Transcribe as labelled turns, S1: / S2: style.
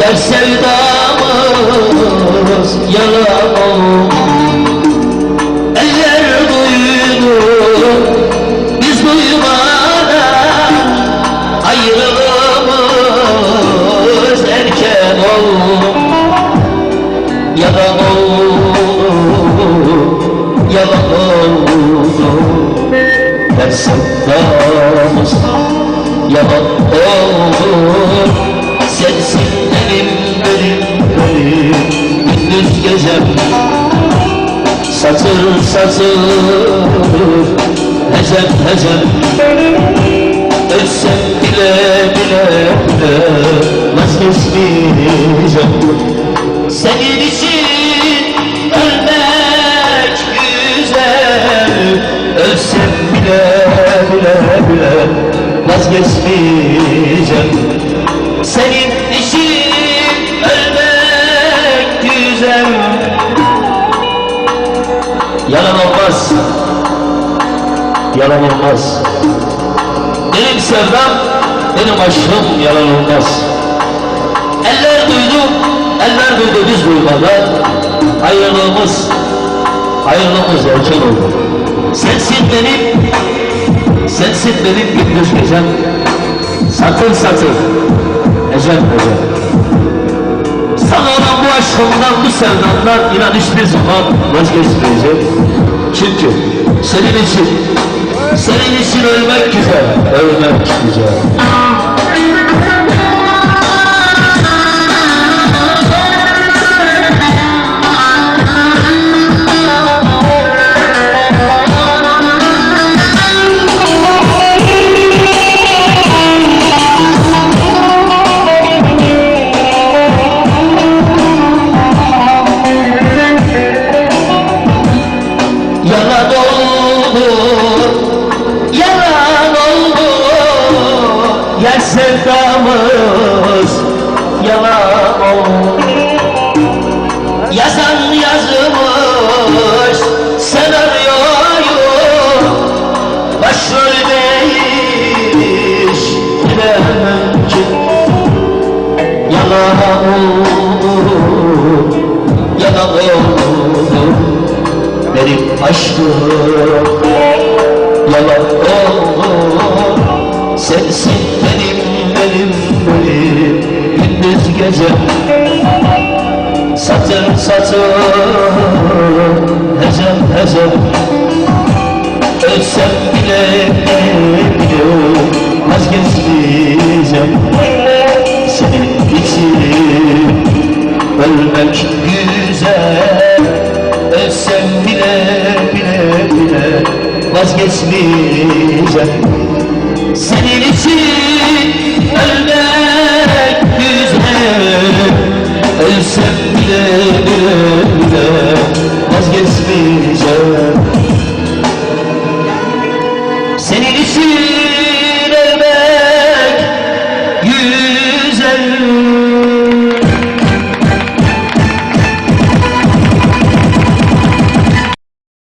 S1: Yer sevdamız yalan oldu Eller duydu biz duymadan Ayrılığımız erken oldu Yalan oldu Yalan oldu Yer sevdamız yalan oldu Sensin benim benim benim Gündüz gecem. Satır satır Hecem hecem. Ölsem bile bile bile Vazgeçmeyeceğim. Senin için ölmek güzel. Ölsem bile bile bile Vazgeçmeyeceğim. Senin olmaz. Yalan olmaz. Benim sevdam Benim aşkım yalan olmaz. Eller duydu Eller duydu biz duymadan. Ayrılığımız Ayrılığımız erken oldu. Sensin benim Sensin benim gecem Satır satır Ecem ecem sana olan bu sevdamdan inan hiçbir zaman vazgeçmeyeceğim. Çünkü senin için, senin için ölmek güzel, ölmek güzel. Yalan oldu, yalan oldu Yer sevdamız yalan oldu Yazan yazmış senaryoyu Başrol değiş. Bilemem ki Yalan oldu, benim aşkım yalan olur Sensin benim benim benim gündüz gece. Satır satır vazgeçmeyeceğim. Senin için ölmek güzel Ölsem bile bile bile vazgeçmeyeceğim. Senin için ölmek güzel